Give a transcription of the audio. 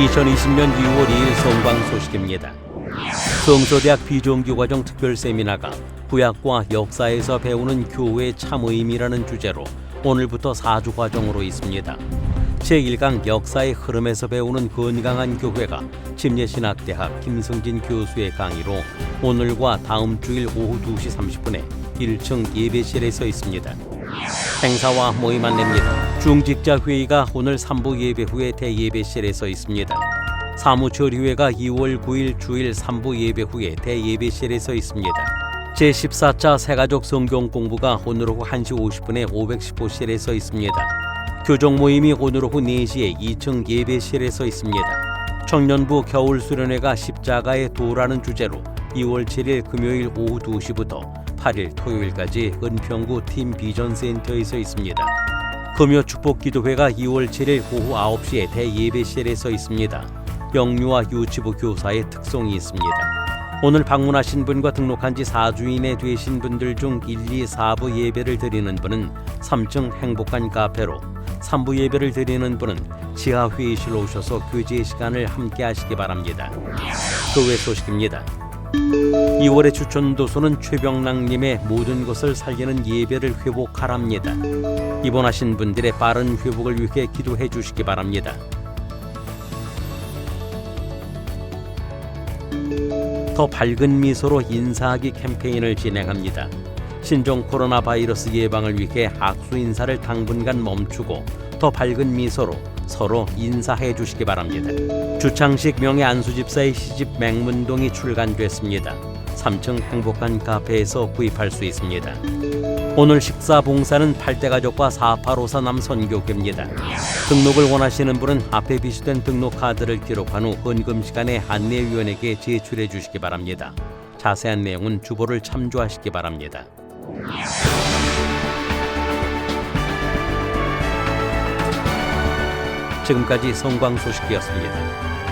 2020년 6월 2일 성광 소식입니다. 성서대학 비종교과정 특별 세미나가 구약과 역사에서 배우는 교회의 참의미라는 주제로 오늘부터 4주 과정으로 있습니다. 제1강 역사의 흐름에서 배우는 건강한 교회가 침례신학대학 김성진 교수의 강의로 오늘과 다음 주일 오후 2시 30분에 1층 예배실에서 있습니다. 행사와 모임 안내입니다. 중직자 회의가 오늘 3부 예배 후에 대예배실에서 있습니다. 사무처리 회가 2월 9일 주일 3부 예배 후에 대예배실에서 있습니다. 제14차 새가족 성경 공부가 오늘 오후 1시 50분에 510호실에서 있습니다. 교정 모임이 오늘 오후 4시에 2층 예배실에서 있습니다. 청년부 겨울 수련회가 십자가의 도라는 주제로 2월 7일 금요일 오후 2시부터 8일 토요일까지 은평구 팀 비전 센터에서 있습니다. 금요 축복 기도회가 2월 7일 오후 9시에 대예배실에서 있습니다. 영유아 유치부 교사의 특송이 있습니다. 오늘 방문하신 분과 등록한 지 4주 이내 되신 분들 중 1, 2, 4부 예배를 드리는 분은 3층 행복한 카페로 3부 예배를 드리는 분은 지하 회의실로 오셔서 교제 시간을 함께 하시기 바랍니다. 교회 소식입니다. 2월의 추천 도서는 최병락님의 모든 것을 살리는 예배를 회복하랍니다. 입원하신 분들의 빠른 회복을 위해 기도해 주시기 바랍니다. 더 밝은 미소로 인사하기 캠페인을 진행합니다. 신종 코로나 바이러스 예방을 위해 악수 인사를 당분간 멈추고 더 밝은 미소로 서로 인사해 주시기 바랍니다. 주창식 명예 안수집사의 시집 맹문동이 출간됐습니다. 3층 행복한 카페에서 구입할 수 있습니다. 오늘 식사 봉사는 8대 가족과 4854 남선교계입니다. 등록을 원하시는 분은 앞에 비시된 등록 카드를 기록한 후 헌금 시간에 안내위원에게 제출해 주시기 바랍니다. 자세한 내용은 주보를 참조하시기 바랍니다. 지금까지 성광 소식이었습니다.